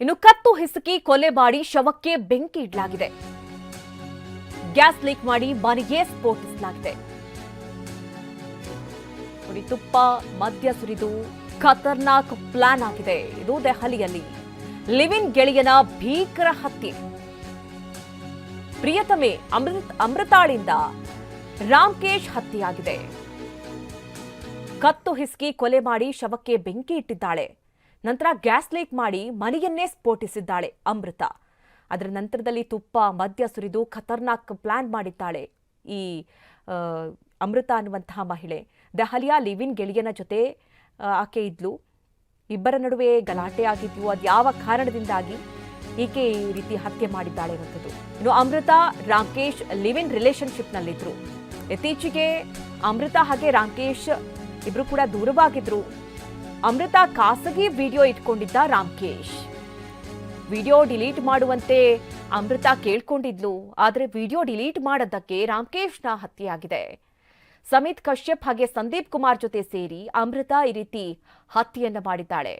ಇನ್ನು ಕತ್ತು ಹಿಸುಕಿ ಕೊಲೆ ಮಾಡಿ ಶವಕ್ಕೆ ಬೆಂಕಿ ಇಡಲಾಗಿದೆ. ಗ್ಯಾಸ್ ಲೀಕ್ ಮಾಡಿ ಮನೆಗೆ ಸ್ಫೋಟಿಸಲಾಗಿದೆ. ತುಪ್ಪ ಮದ್ಯ ಸುರಿದು ಖತರ್ನಾಕ್ ಪ್ಲಾನ್ ಆಗಿದೆ. ಇದು ದೆಹಲಿಯಲ್ಲಿ. ಲಿವಿನ್ ಗೆಳೆಯನ ಭೀಕರ ಹತ್ಯೆ. ಪ್ರಿಯತಮೆ ಅಮೃತ್ ಅಮೃತಾಳಿಂದ ರಾಮ್ಕೇಶ್ ಹತ್ಯೆಯಾಗಿದೆ. ಕತ್ತು ಹಿಸ್ಕಿ ಕೊಲೆ ಮಾಡಿ ಶವಕ್ಕೆ ಬೆಂಕಿ ಇಟ್ಟಿದ್ದಾಳೆ. ನಂತರ ಗ್ಯಾಸ್ ಲೀಕ್ ಮಾಡಿ ಮನೆಯನ್ನೇ ಸ್ಫೋಟಿಸಿದ್ದಾಳೆ ಅಮೃತ. ಅದರ ನಂತರದಲ್ಲಿ ತುಪ್ಪ, ಮದ್ಯ ಸುರಿದು ಖತರ್ನಾಕ್ ಪ್ಲಾನ್ ಮಾಡಿದ್ದಾಳೆ ಈ ಅಮೃತ ಅನ್ನುವಂತಹ ಮಹಿಳೆ. ದೆಹಲಿಯ ಲಿವಿನ್ ಗೆಳೆಯನ ಜೊತೆ ಆಕೆ ಇದ್ಲು. ಇಬ್ಬರ ನಡುವೆ ಗಲಾಟೆ ಆಗಿದ್ವು. ಅದು ಯಾವ ಕಾರಣದಿಂದಾಗಿ ಈಕೆ ಈ ರೀತಿ ಹತ್ಯೆ ಮಾಡಿದ್ದಾಳೆ ಅನ್ನೋಂಥದ್ದು ಇನ್ನು ಅಮೃತ, ರಾಕೇಶ್ ಲಿವಿನ್ ಇನ್ ರಿಲೇಶನ್ಶಿಪ್ನಲ್ಲಿದ್ರು ಇತ್ತೀಚೆಗೆ ಅಮೃತ ಹಾಗೆ ರಾಕೇಶ್ ಇಬ್ರು ಕೂಡ ದೂರವಾಗಿದ್ರು. ಅಮೃತ ಖಾಸಗಿ ವಿಡಿಯೋ ಇಟ್ಕೊಂಡಿದ್ದ ರಾಮ್ಕೇಶ್. ವಿಡಿಯೋ ಡಿಲೀಟ್ ಮಾಡುವಂತೆ ಅಮೃತ ಕೇಳ್ಕೊಂಡಿದ್ಲು, ಆದರೆ ವಿಡಿಯೋ ಡಿಲೀಟ್ ಮಾಡದ್ದಕ್ಕೆ ರಾಮ್ಕೇಶ್ನ ಹತ್ಯೆಯಾಗಿದೆ. ಸಮಿತ್ ಕಶ್ಯಪ್ ಹಾಗೆ ಸಂದೀಪ್ ಕುಮಾರ್ ಜೊತೆ ಸೇರಿ ಅಮೃತ ಈ ರೀತಿ ಹತ್ಯೆಯನ್ನು ಮಾಡಿದ್ದಾಳೆ.